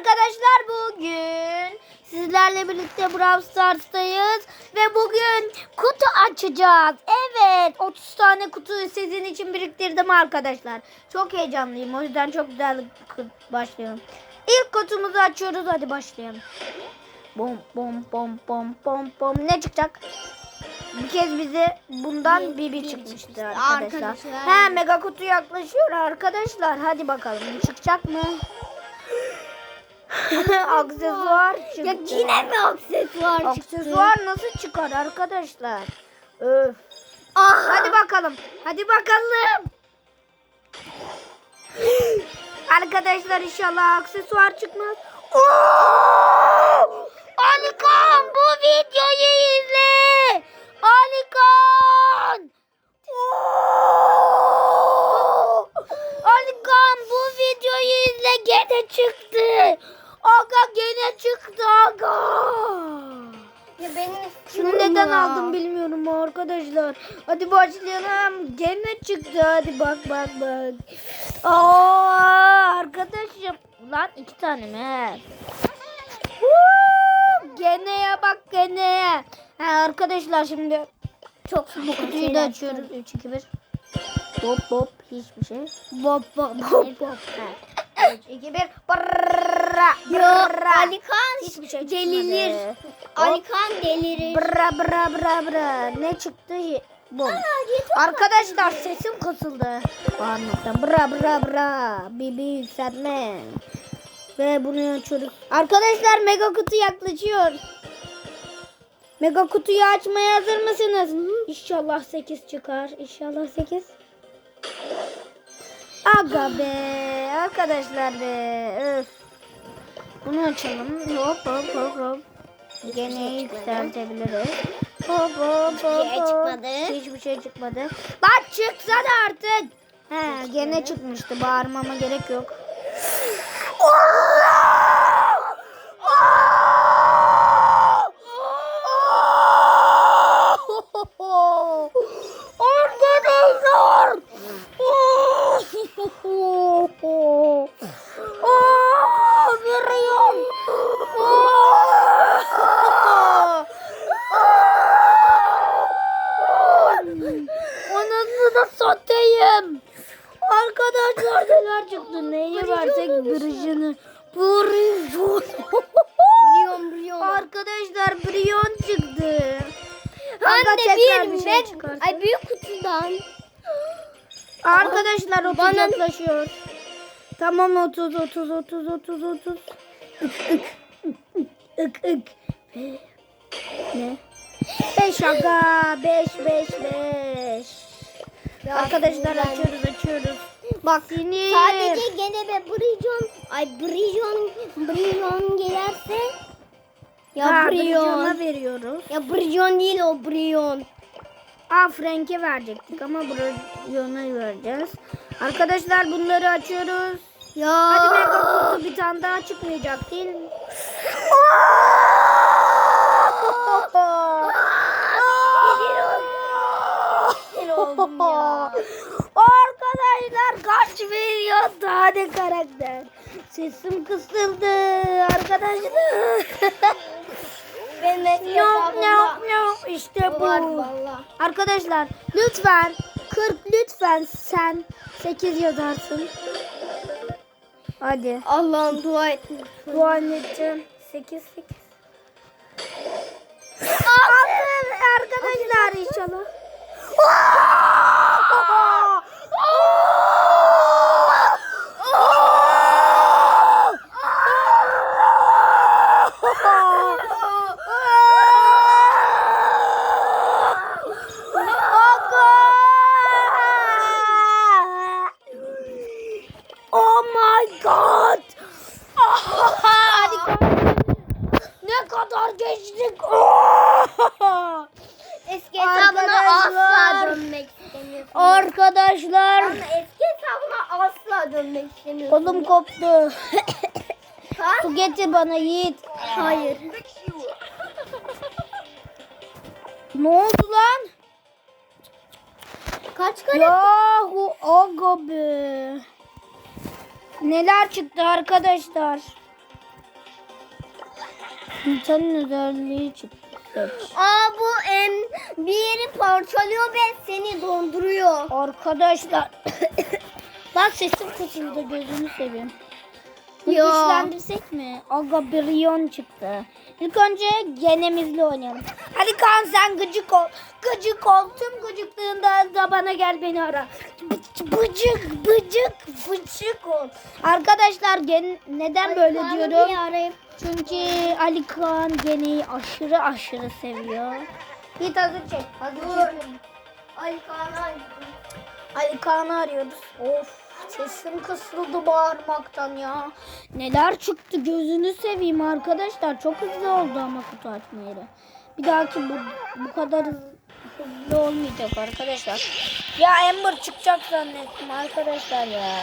arkadaşlar bugün sizlerle birlikte Brawl Stars'tayız ve bugün kutu açacağız. Evet 30 tane kutu sizin için biriktirdim arkadaşlar. Çok heyecanlıyım o yüzden çok güzel başlayalım. İlk kutumuzu açıyoruz hadi başlayalım. Bom bom bom bom bom bom ne çıkacak? Bir kez bize bundan Bibi çıkmıştı arkadaşlar. Arkadaşlar. He mega kutu yaklaşıyor arkadaşlar. Hadi bakalım çıkacak mı? Aksesuar çıktı. Ya yine mi aksesuar çıktı? Aksesuar nasıl çıkar arkadaşlar? Öf. Aha. Hadi bakalım. Hadi bakalım. Arkadaşlar inşallah aksesuar çıkmaz. Oo! Alikan bu videoyu izle. Alikan. Arkadaşlar. Hadi başlayalım. Gene çıktı. Hadi bak bak bak. Aa, arkadaşım. Lan iki tane mi? Geneye bak geneye. Ha, arkadaşlar şimdi Çok bu kutuyu da açıyoruz. 3 2 1. Hop hop hiçbir şey. Bop bop Hop hop. 3 2 1. Brrrra. Yo brrrra. Alikan şey. Hop. Alikan delirir. Bra bra bra bra. Ne çıktı? Bu. Arkadaşlar sesim kısıldı. Anlattım. Bra bra bra. Bibi yükseltme. Ve bunu açıyoruz. Arkadaşlar mega kutu yaklaşıyor. Mega kutuyu açmaya hazır mısınız? İnşallah 8 çıkar. İnşallah 8. Aga be. Arkadaşlar be. Öf. Bunu açalım. Hop hop hop hop. Gene yükseltebiliriz. Hop hop hop. şey hop. çıkmadı. Hiçbir şey çıkmadı. Lan çıksana artık. He gene çıkmıştı. Bağırmama gerek yok. Da satayım. Arkadaşlar neler çıktı. Neyi versek bırıcını. Brion. Brion brion. Arkadaşlar Brion çıktı. Tekrar bir, bir şey. Ay büyük kutudan. Arkadaşlar 30 Bana- yaklaşıyor. Tamam 30 30 30 30 30. Ik ik ik ik. Ne? 5 aga 5 5 5. Arkadaşlar açıyoruz açıyoruz. Bak Sinir. sadece gene be Brion. Ay Brion Brion gelirse. Ya Ha, veriyoruz. Ya Brion değil o Brion. Aa Frank'e verecektik ama Brion'a vereceğiz. Arkadaşlar bunları açıyoruz. Ya. Hadi mega kutu bir tane daha çıkmayacak değil mi? Sinir oldum ya. Arkadaşlar kaç tane karakter. Sesim kısıldı arkadaşlar. Benim Yok yok yok işte bu. valla. Arkadaşlar lütfen 40 lütfen sen 8 yazarsın. Hadi. Allah'ım dua et. Bu anneciğim 8 8. Altın arkadaşlar inşallah. Geçtik. Eski hesabına asla dönmek istemiyorsun. Arkadaşlar. Ama eski hesabına asla dönmek istemiyorsun. Kolum koptu. Su getir bana Yiğit. Hayır. Ne oldu lan? Kaç kare? Yahu aga be. Neler çıktı arkadaşlar? Senin özelliği çıktı. Aa bu em, bir yeri parçalıyor ve seni donduruyor. Arkadaşlar. Lan sesim kısıldı gözünü seveyim. Ya. Güçlendirsek mi? Aga Brion çıktı. İlk önce genemizle oynayalım. Hadi Kaan sen gıcık ol. Gıcık ol. Tüm gıcıklığında da bana gel beni ara. Bı- Bıcık bıcık bıcık ol. Arkadaşlar gen neden böyle Kaan'ı diyorum? Çünkü Ali Kaan geneyi aşırı aşırı seviyor. Git hazır çek. Hazır çekiyorum. Ali Kaan'ı Ali Kaan'ı arıyoruz. Of sesim kısıldı bağırmaktan ya. Neler çıktı gözünü seveyim arkadaşlar. Çok hızlı oldu ama kutu açma yeri. Bir dahaki bu, bu kadar hız- hızlı olmayacak arkadaşlar. Ya Ember çıkacak zannettim arkadaşlar ya.